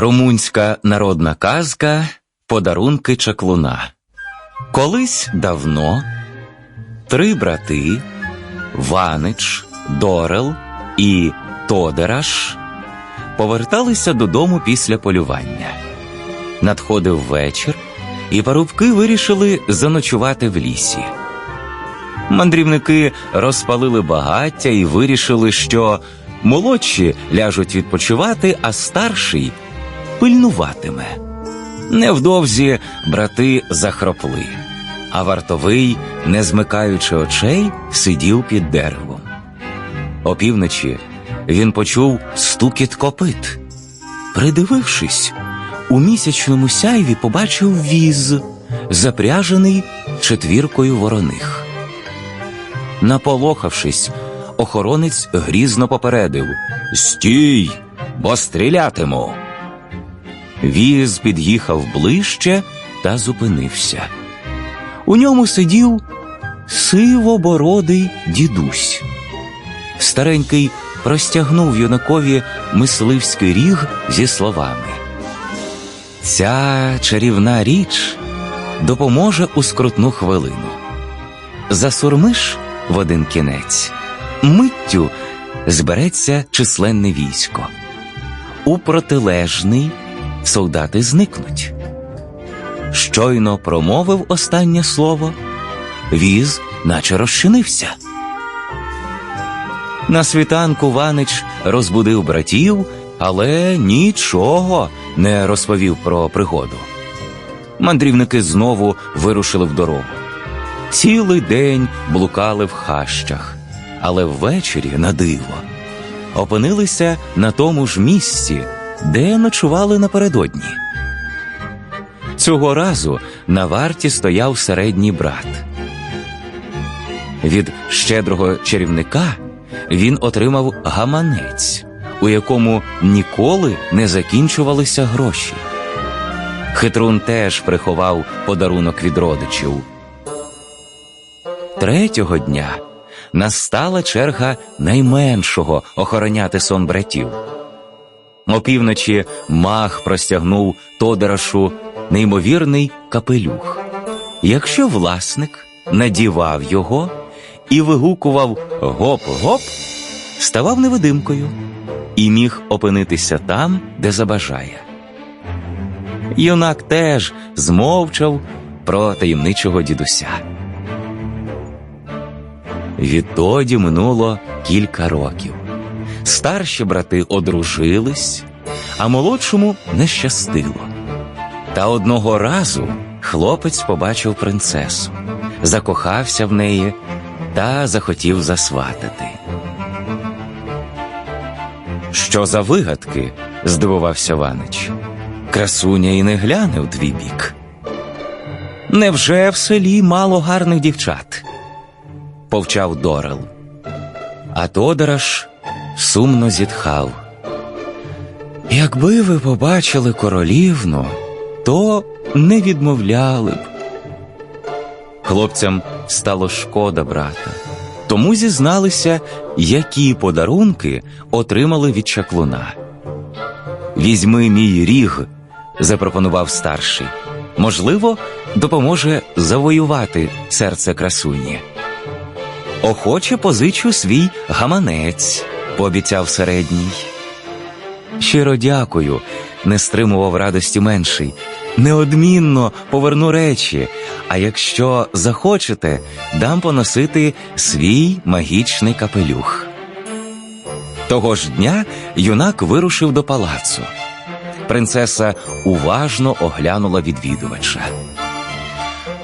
Румунська народна казка Подарунки чаклуна. Колись давно три брати Ванич, Дорел і Тодераш поверталися додому після полювання. Надходив вечір, і парубки вирішили заночувати в лісі. Мандрівники розпалили багаття і вирішили, що молодші ляжуть відпочивати, а старший пильнуватиме. Невдовзі брати захропли, а вартовий, не змикаючи очей, сидів під деревом. Опівночі він почув стукіт копит. Придивившись, у місячному сяйві побачив віз, запряжений четвіркою вороних. Наполохавшись, охоронець грізно попередив Стій, бо стрілятиму. Віз під'їхав ближче та зупинився. У ньому сидів сивобородий дідусь. Старенький простягнув юнакові мисливський ріг зі словами. Ця чарівна річ допоможе у скрутну хвилину. Засурмиш в один кінець, миттю збереться численне військо. У протилежний солдати зникнуть. Щойно промовив останнє слово, віз наче розчинився. На світанку Ванич розбудив братів, але нічого не розповів про пригоду. Мандрівники знову вирушили в дорогу. Цілий день блукали в хащах, але ввечері, на диво, опинилися на тому ж місці, де ночували напередодні. Цього разу на варті стояв середній брат. Від щедрого чарівника він отримав гаманець, у якому ніколи не закінчувалися гроші. Хитрун теж приховав подарунок від родичів. Третього дня настала черга найменшого охороняти сон братів. Опівночі мах простягнув Тодорашу неймовірний капелюх. Якщо власник надівав його і вигукував гоп-гоп, ставав невидимкою і міг опинитися там, де забажає. Юнак теж змовчав про таємничого дідуся. Відтоді минуло кілька років. Старші брати одружились, а молодшому не щастило. Та одного разу хлопець побачив принцесу, закохався в неї та захотів засватати. Що за вигадки? здивувався Ванич. Красуня і не гляне в твій бік. Невже в селі мало гарних дівчат? повчав Дорел. А Тодораш сумно зітхав. Якби ви побачили королівну, то не відмовляли б. Хлопцям стало шкода брата, тому зізналися, які подарунки отримали від чаклуна. Візьми мій ріг, запропонував старший. Можливо, допоможе завоювати серце красуні. Охоче позичу свій гаманець, пообіцяв середній. Щиро дякую, не стримував радості менший. Неодмінно поверну речі, а якщо захочете, дам поносити свій магічний капелюх. Того ж дня юнак вирушив до палацу. Принцеса уважно оглянула відвідувача.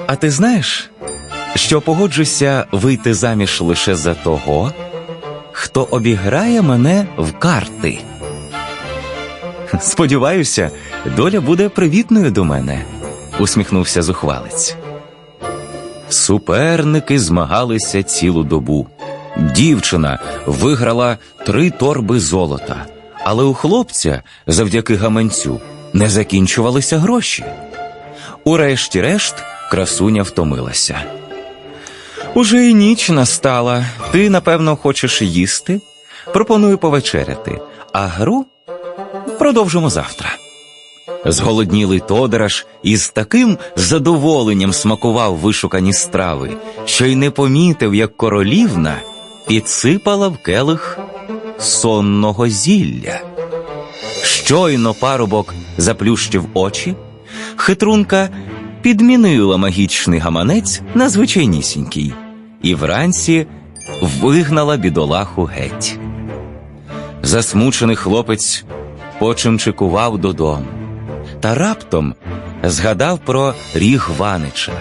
А ти знаєш, що погоджуся вийти заміж лише за того, хто обіграє мене в карти. Сподіваюся, доля буде привітною до мене, усміхнувся зухвалець. Суперники змагалися цілу добу. Дівчина виграла три торби золота, але у хлопця, завдяки гаманцю, не закінчувалися гроші. Урешті-решт, красуня втомилася. Уже й ніч настала. Ти, напевно, хочеш їсти? Пропоную повечеряти, а гру продовжимо завтра. Зголоднілий Тодораш із таким задоволенням смакував вишукані страви, що й не помітив, як королівна підсипала в келих сонного зілля. Щойно парубок заплющив очі, хитрунка підмінила магічний гаманець на звичайнісінький і вранці вигнала бідолаху геть. Засмучений хлопець почимчикував додому, та раптом згадав про ріг Ванича.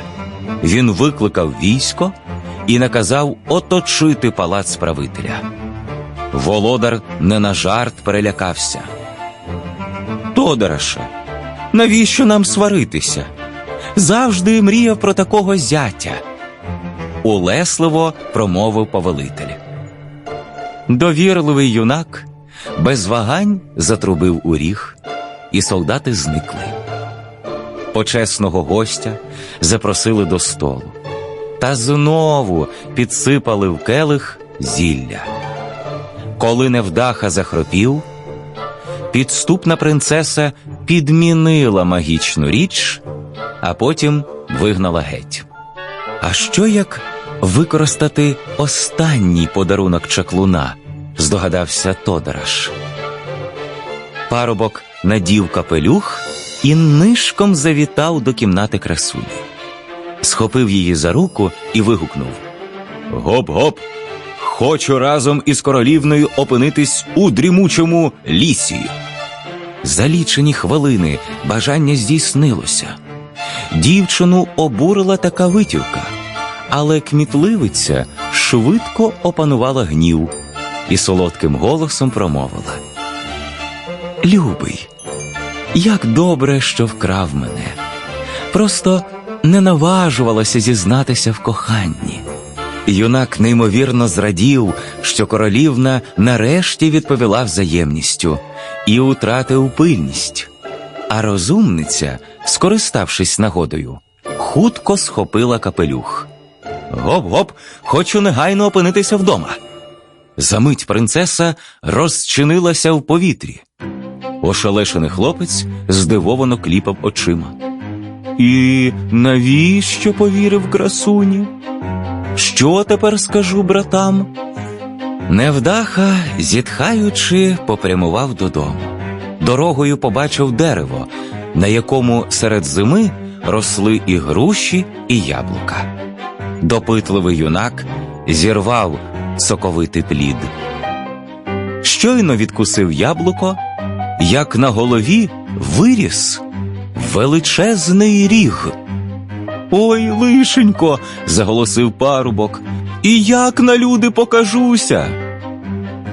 Він викликав військо і наказав оточити палац правителя. Володар не на жарт перелякався. Тодораше, навіщо нам сваритися? Завжди мріяв про такого зятя. Улесливо промовив повелитель. Довірливий юнак без вагань затрубив у ріг, і солдати зникли. Почесного гостя запросили до столу та знову підсипали в келих зілля. Коли невдаха захропів, підступна принцеса підмінила магічну річ, а потім вигнала геть. А що як використати останній подарунок чаклуна? здогадався Тодораш. Парубок надів капелюх і нишком завітав до кімнати красуні. Схопив її за руку і вигукнув Гоп-гоп! Хочу разом із королівною опинитись у дрімучому лісі. За лічені хвилини бажання здійснилося. Дівчину обурила така витівка, але кмітливиця швидко опанувала гнів і солодким голосом промовила: Любий, як добре, що вкрав мене. Просто не наважувалася зізнатися в коханні. Юнак неймовірно зрадів, що королівна нарешті відповіла взаємністю і утратив пильність. А розумниця, скориставшись нагодою, хутко схопила капелюх. Гоп-гоп, хочу негайно опинитися вдома. Замить принцеса розчинилася в повітрі. Ошелешений хлопець здивовано кліпав очима. І навіщо повірив красуні? Що тепер скажу братам? Невдаха, зітхаючи, попрямував додому. Дорогою побачив дерево, на якому серед зими росли і груші, і яблука. Допитливий юнак зірвав соковитий плід. Щойно відкусив яблуко, як на голові виріс величезний ріг. Ой, лишенько, заголосив парубок, і як на люди покажуся.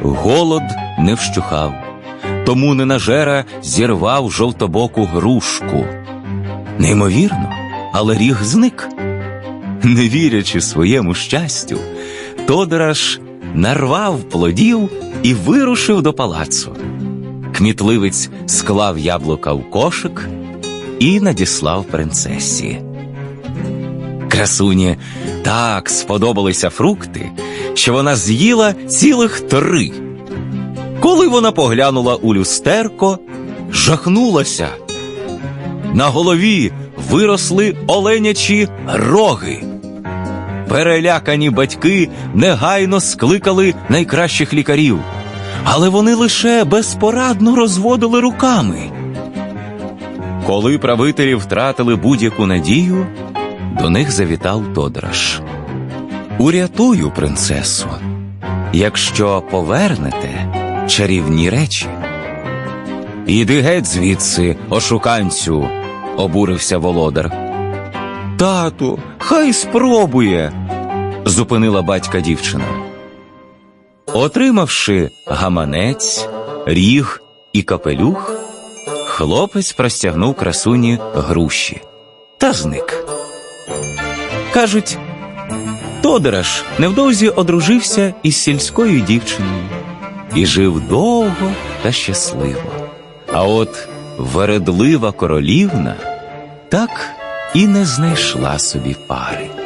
Голод не вщухав, тому ненажера зірвав жовтобоку грушку. Неймовірно, але ріг зник. Не вірячи своєму щастю, Тодораш нарвав плодів і вирушив до палацу. Кмітливець склав яблука в кошик і надіслав принцесі. Красуні так сподобалися фрукти, що вона з'їла цілих три. Коли вона поглянула у люстерко, жахнулася. На голові виросли оленячі роги. Перелякані батьки негайно скликали найкращих лікарів, але вони лише безпорадно розводили руками. Коли правителі втратили будь-яку надію, до них завітав Тодраш. Урятую принцесу, якщо повернете чарівні речі. Іди геть звідси, ошуканцю, обурився володар. Тату, хай спробує, зупинила батька дівчина. Отримавши гаманець, ріг і капелюх, хлопець простягнув красуні груші та зник. Кажуть, Тодораш невдовзі одружився із сільською дівчиною і жив довго та щасливо. А от вередлива королівна так і не знайшла собі пари.